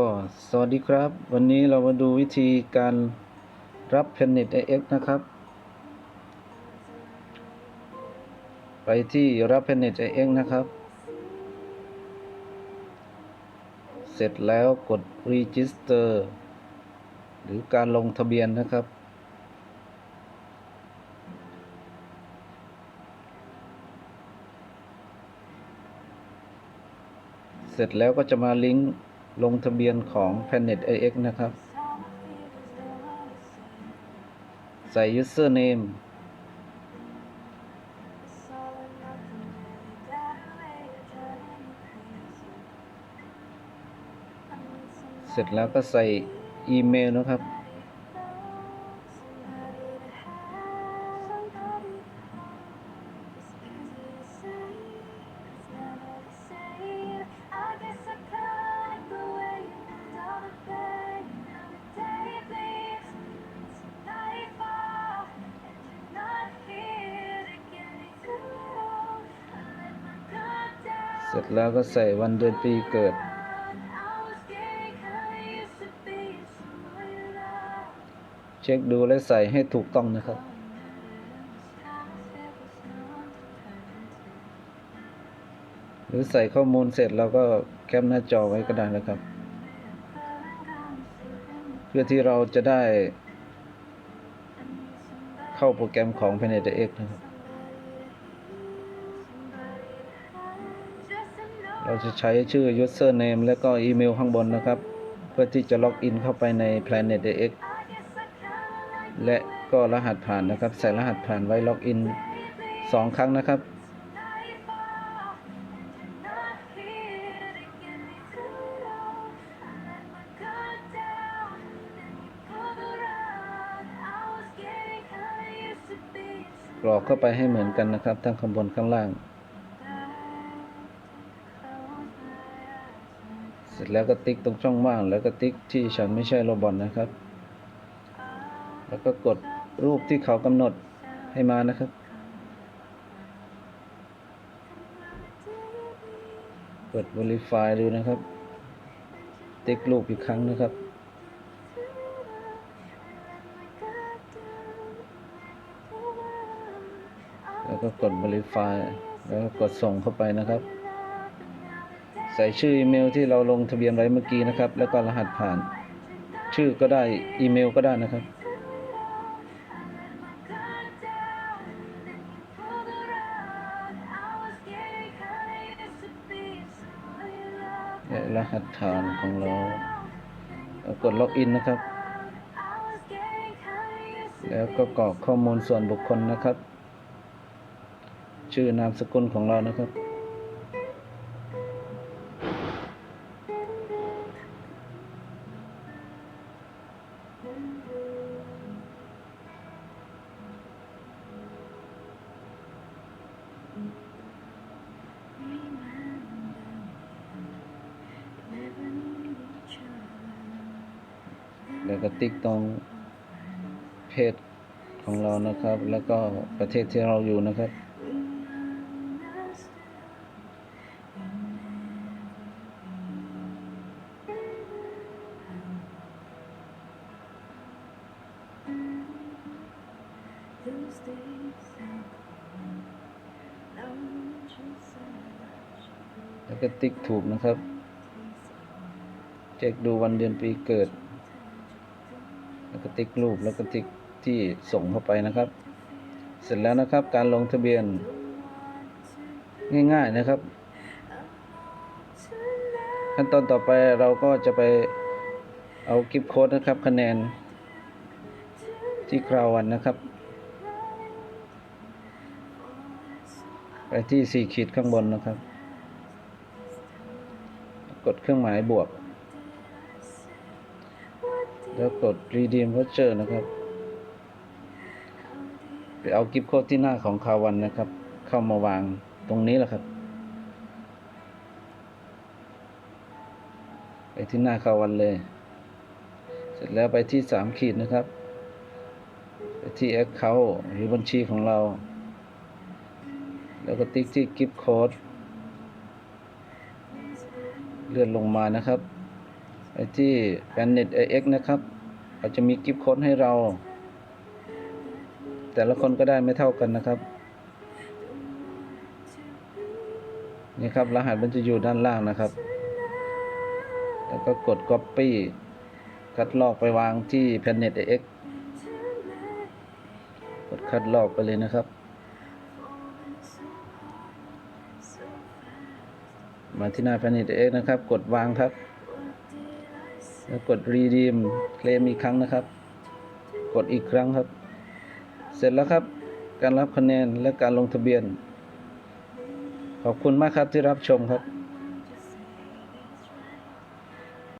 ก็สวัสดีครับ วันนี้เรามาดูวิธีการรับ Planet AX นะครับ ไปที่รับ Planet AX นะครับ เสร็จแล้วกด Register หรือการลงทะเบียนนะครับ เสร็จแล้วก็จะมาลิงก์ ลงทะเบียนของ Planet AX นะครับ ใส่ username เสร็จแล้วก็ใส่อีเมลนะครับ ร็จแล้วก็ใส่วันเดือนปีเกิด เช็คดูและใส่ให้ถูกต้องนะครับ หรือใส่ข้อมูลเสร็จเราก็แคปหน้าจอไว้ก็ได้นะครับ เพื่อที่เราจะได้เข้าโปรแกรมของ p a n e t X นะครับ เราจะใช้ชื่อ username และก็อีเมลข้างบนนะครับ เพื่อที่จะล็อกอินเข้าไปใน Planet X และก็รหัสผ่านนะครับ ใส่รหัสผ่านไว้ล็อกอินสองครั้งนะครับ กรอกเข้าไปให้เหมือนกันนะครับ ทั้งข้างบนข้างล่าง ร็จแล้วก็ติ๊กตรงช่องว่าง แล้วก็ติ๊กที่ฉันไม่ใช่โรบอทนะครับ แล้วก็กดรูปที่เขากำหนดให้มานะครับกด verify ดูนะครับ ติ๊กรูปอีกครั้งนะครับแล้วก็กด verify แล้วก็กดส่งเข้าไปนะครับ ใส่ชื่ออีเมลที่เราลงทะเบียนไว้เมื่อกี้นะครับ แล้วก็รหัสผ่าน ชื่อก็ได้อีเมลก็ได้นะครับ รหัสฐานของเราแล้วกดล็อกอินนะครับ แล้วก็กรอกข้อมูลส่วนบุคคลนะครับ ชื่อนามสกุลของเรานะครับ แล้วก็ติ๊กตรงเพศของเรานะครับ แล้วก็ประเทศที่เราอยู่นะครับแล้วก็ติ๊กถูกนะครับ เช็คดูวันเดือนปีเกิด แล้วก็ติ๊กรูปแล้วก็ติ๊กที่ส่งเข้าไปนะครับ เสร็จแล้วนะครับ การลงทะเบียน ง่าย ๆนะครับ ขั้นตอนต่อไปเราก็จะไปเอากิฟต์โค้ดนะครับ คะแนน ที่คราววันนะครับไปที่สี่ขีดข้างบนนะครับ กดเครื่องหมายบวก แล้วกด redeem voucher นะครับ ไปเอากิฟต์โค้ดที่หน้าของคาวันนะครับ เข้ามาวางตรงนี้แหละครับ ไปที่หน้าคาวันเลย เสร็จแล้วไปที่สามขีดนะครับ ไปที่ account หรือบัญชีของเรา แล้วก็ติ๊กที่กิฟต์โค้ดเลื่อนลงมานะครับ ไปที่ Planet AX นะครับเขาจะมีกิฟต์ค้ดให้เรา แต่ละคนก็ได้ไม่เท่ากันนะครับ นี่ครับ รหัสมันจะอยู่ด้านล่างนะครับ แล้วก็กด Copy คัดลอกไปวางที่ Planet AX กดคัดลอกไปเลยนะครับ มาที่หน้า Planet AX นะครับ กดวางครับ แล้วกด redeem เคลมอีกครั้งนะครับ กดอีกครั้งครับ เสร็จแล้วครับ การรับคะแนนและการลงทะเบียน ขอบคุณมากครับที่รับชมครับ